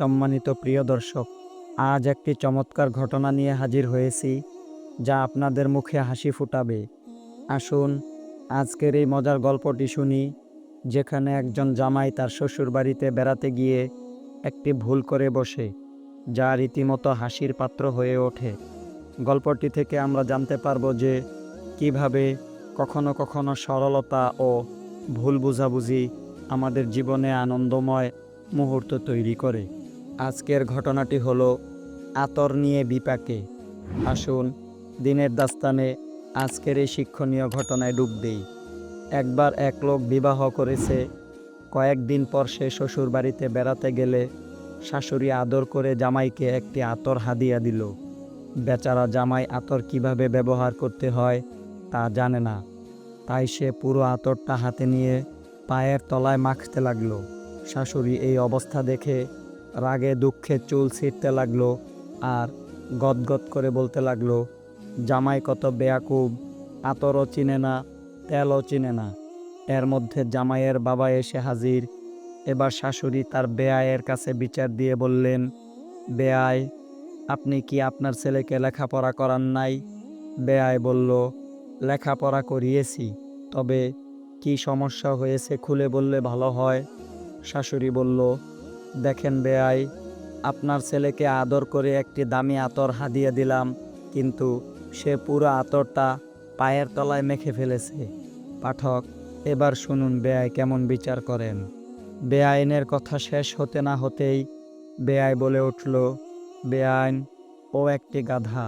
সম্মানিত প্রিয় দর্শক, আজ একটি চমৎকার ঘটনা নিয়ে হাজির হয়েছি, যা আপনাদের মুখে হাসি ফুটাবে। আসুন, আজকের এই মজার গল্পটি শুনি, যেখানে একজন জামাই তার শ্বশুরবাড়িতে বেড়াতে গিয়ে একটি ভুল করে বসে, যা রীতিমতো হাসির পাত্র হয়ে ওঠে। গল্পটি থেকে আমরা জানতে পারব যে কীভাবে কখনো কখনো সরলতা ও ভুল বুঝাবুঝি আমাদের জীবনে আনন্দময় মুহূর্ত তৈরি করে। আজকের ঘটনাটি হলো আতর নিয়ে বিপাকে। আসুন, দিনের দাস্তানে আজকের এই শিক্ষণীয় ঘটনায় ডুব দেই। একবার এক লোক বিবাহ করেছে, কয়েকদিন পর সে শ্বশুর বাড়িতে বেড়াতে গেলে শাশুড়ি আদর করে জামাইকে একটি আতর হাদিয়া দিল। বেচারা জামাই আতর কীভাবে ব্যবহার করতে হয় তা জানে না। তাই সে পুরো আতরটা হাতে নিয়ে পায়ের তলায় মাখতে লাগল। শাশুড়ি এই অবস্থা দেখে রাগে, দুঃখে চুল ছিঁড়তে লাগল আর গদগদ করে বলতে লাগল, জামাই কত বেয়াকুব, আতরও চিনে না, তেলও চিনে না। এর মধ্যে জামাইয়ের বাবা এসে হাজির। এবার শাশুড়ি তার বেয়ায়ের কাছে বিচার দিয়ে বললেন বেয়াই আপনি কি আপনার ছেলেকে লেখাপড়া করান নাই? বেয়াই বলল, লেখাপড়া করিয়েছি, তবে কি সমস্যা হয়েছে খুলে বললে ভালো হয়? শাশুড়ি বলল দেখেন বেআই, আপনার ছেলেকে আদর করে একটি দামি আতর হাদিয়ে দিলাম, কিন্তু সে পুরো আতরটা পায়ের তলায় মেখে ফেলেছে। পাঠক, এবার শুনুন বেয়াই কেমন বিচার করেন। বেআইনের কথা শেষ হতে না হতেই বেআই বলে উঠল, বেআইন, ও একটি গাধা।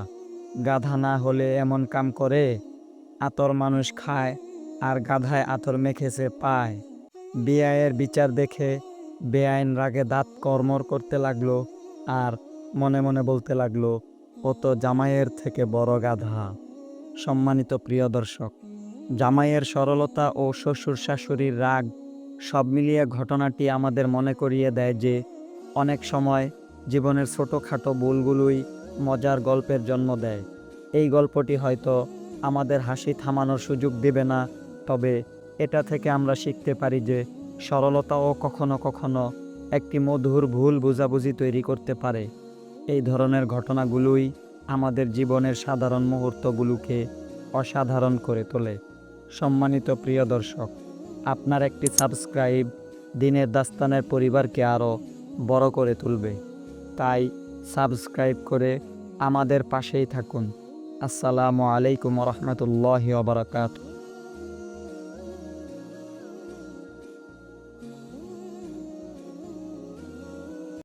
গাধা না হলে এমন কাম করে? আতর মানুষ খায় আর গাধায় আতর মেখেছে পায়। বেআইয়ের বিচার দেখে বেআইন রাগে দাঁত কর্মর করতে লাগল আর মনে মনে বলতে লাগল, ও তো জামাইয়ের থেকে বড় গাধা। সম্মানিত প্রিয় দর্শক, জামাইয়ের সরলতা ও শ্বশুর শাশুড়ির রাগ সব মিলিয়ে ঘটনাটি আমাদের মনে করিয়ে দেয় যে, অনেক সময় জীবনের ছোটোখাটো ভুলগুলোই মজার গল্পের জন্ম দেয়। এই গল্পটি হয়তো আমাদের হাসি থামানোর সুযোগ দেবে না, তবে এটা থেকে আমরা শিখতে পারি যে সরলতাও কখনো কখনো একটি মধুর ভুল বোঝাবুঝি তৈরি করতে পারে। এই ধরনের ঘটনাগুলোই আমাদের জীবনের সাধারণ মুহূর্তগুলোকে অসাধারণ করে তোলে। সম্মানিত প্রিয় দর্শক, আপনার একটি সাবস্ক্রাইব দিনের দাস্তানের পরিবারকে আরও বড় করে তুলবে। তাই সাবস্ক্রাইব করে আমাদের পাশেই থাকুন। আসসালামু আলাইকুম রহমতুল্লাহ বারকাত